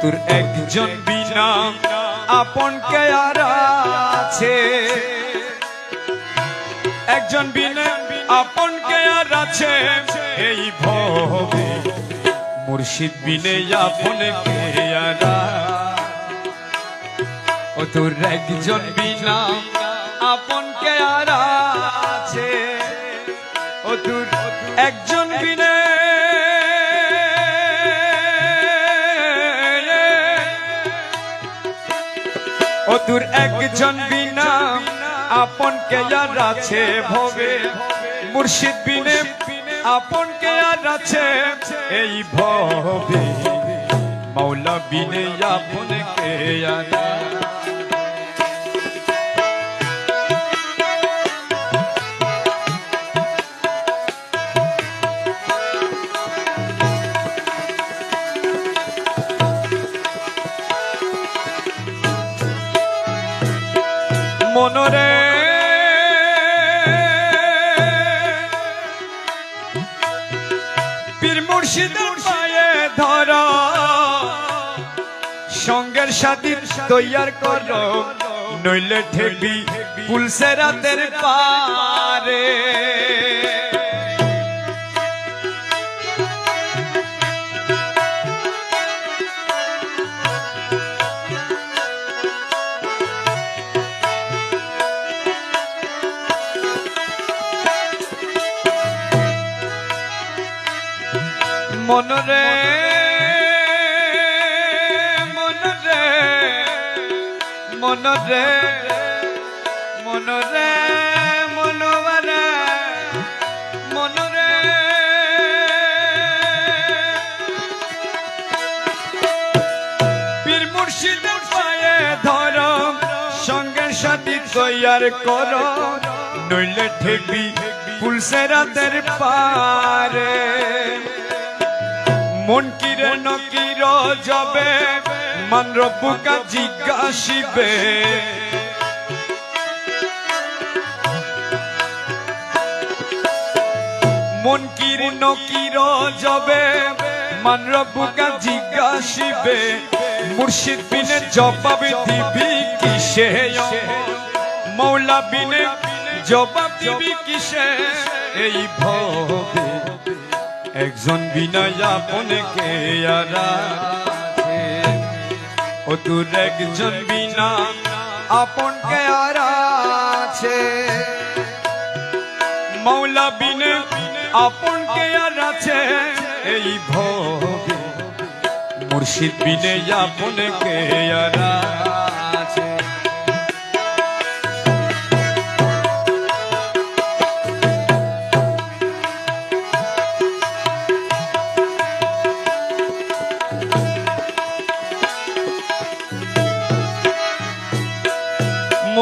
তোর একজন বিনা আপন আর আছে। একজন বিনা আপন আর আছে। এই ভবে মুর্শিদ বিনে আপন কে আর ও তোর একজন বিনা আপন আর আছে। ও তোর একজন বিনে তোর একজন বিনা। আপন কে আর আছে ভবে মুর্শিদ বিনে আপন কে আর আছে? এই ভবে মাওলা বিনে আপন কে আর মনরে পীর মুর্শিদের পায়ে ধর। সঙ্গের সাথী তৈয়ার কর। নইলে ঠেবি পুলসে রাতের পারে মনরে মনরে মনরে মনরে মনবরে মনরে পীর মুর্শিদের পায়ে ধর, সঙ্গে সাথী তৈয়ার কর, নইলে ঠেকবি পুলসে রাতের পারে। মন কিরে নকির যাবে মান রব্বুকা জিজ্ঞাসিবে। মন কির নকির যাবে মান রব্বুকা জিজ্ঞাসিবে। মুর্শিদ বিনে জবাব দিবি কিসে মৌলা বিনে জবাব দিবি কিসে? এই ভবে একজন বিনয় আপনে কে আর আছে? ও তোর একজন বিনা আপন কে আর আছে? মৌলা বিনে আপন কে আর আছে? এই ভবে মুর্শিদ বিনে আপন কে আর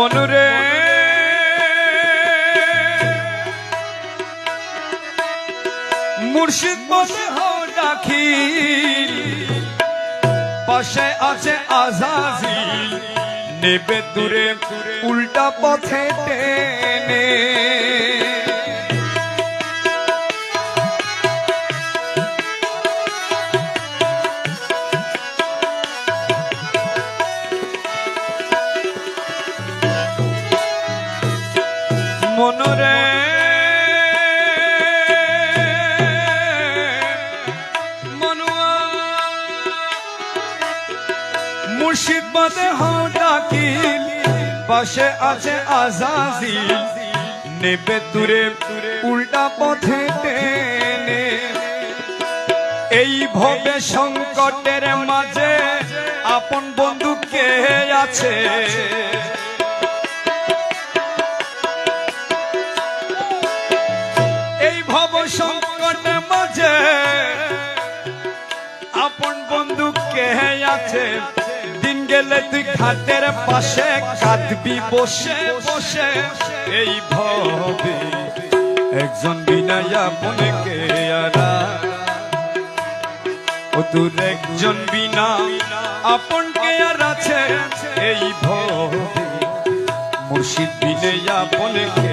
মনুরে মুর্শিদ বসে ডাকি পাশে আছে আজাজি। নেবে দূরে উল্টা পথে টেনে। মনরে মনুয়া মুর্শিদ বাদে হও ডাকিল পাশে আছে আজাজিল নেবে দূরে উল্টা পথে টেনে। এই ভবে সংকটের মাঝে আপন বন্ধু কে আছে? আছে। দিন গেলে তুই খাটের পাশে কাঁদবি, বসে বসে। এই ভবে একজন বিনয় আপন কে ও তোর একজন বিনা, আপন কে আর আছে? এই ভবে মুর্শিদ বিনে আপন কে